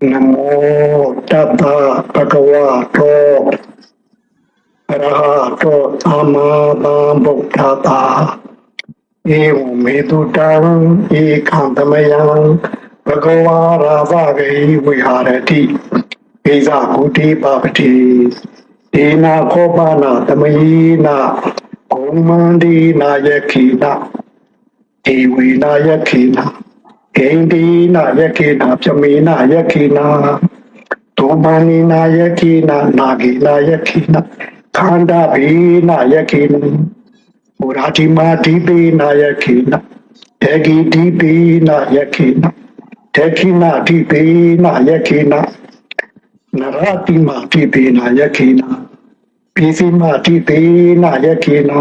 နမောတတ္တဗဂဝတောအရဟတောသမ္မာသမ္ဗုဒ္ဓတ္တဧဝမေတုတံဧကံသမယံဘဂဝါရာဇဂိဝိဟာရတိဣဇကုတိပပတိဒေနာခောပနာသမယိနာဂုံမန္ဒီနာယခိနာဧဝိနာယခိနာ ဂိန္ဒီနာယခေနာပြမေနာယခေနာဒုမနိနာယခေနာနာဂိနာယခေနာခန္ဓာဘိနာယခေနာဘုရားတိမာတိပိနာယခေနာတေဂိတိပိနာယခေနာတေခိနာတိပိနာယခေနာနရတိမာတိပိနာယခေနာပိစီမာတိပိနာယခေနာ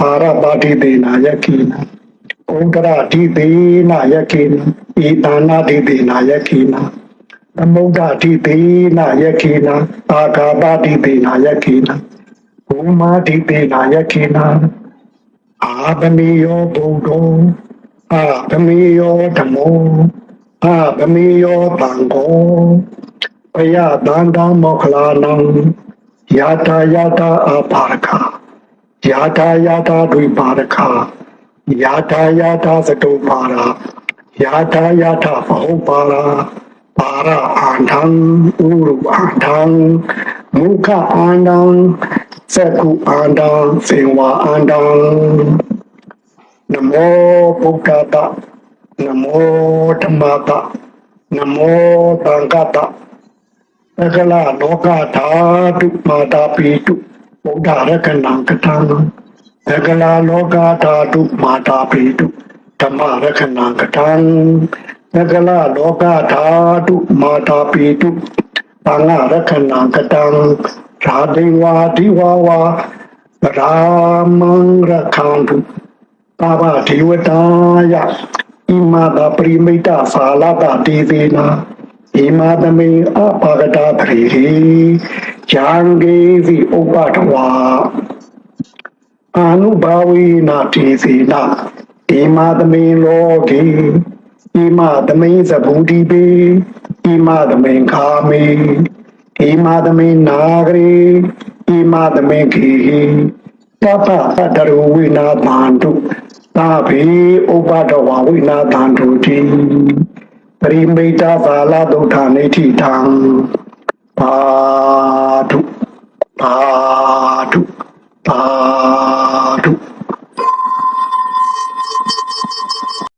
အာရပါတိပိနာယခေနာ ဩဒရတိပေနယခေနဤဒါနာတိပေနယခေနသမုဒ္ဒတိပေနယခေနအာဂါပတိပေနယခေနဘုမာတိပေနယခေနအာပမေယောဘုဒ္ဓောအာပမေယောဓမ္မောအာပမေယောတံဃောပယတန္တမောခလာနံယာတာယာတာအပါရခာယာတာယာတာဒွိပါရခာ ယာတာယာတာသတုပါရာယာတာယာတာဘဟုပါရာပါရအာန္တံဥရုအာန္တံမုခအာန္တံသကုအာန္တံစေဝအာန္တံနမောဗုဒ္ဓတနမောဓမ္မတနမောသံဃတသကလလောကဓာတုမာတာပိတုဗုဒ္ဓရကနံကတံ သကလာလောကဓာတုမာတာပိတုဓမ္မရခဏကတံသကလာလောကဓာတုမာတာပိတုဘာငရခဏကတံဓာတိဝါဒီဝါဝါရာမံရခန္တုပါပဒေဝတာယဣမတပရိမိတသာလတတေသေနာဣမတမေအပါကတာပရိဟိဂျံဂေဝိဥပတဝါ အာနုဘာဝေနာတိစေနာဣမသမေလောကေဣမသမေသဗုတိပေဣမသမေခာမေဣမသမေနာဂရေဣမသမေခေဟိတပပတ္တရဝိနာသန္တုသာဘေဥပဒဝဝိနာသန္တုတိပရိမိတသာလဒုဋ္ဌာနေတိတံပါတုပါတုသာဓု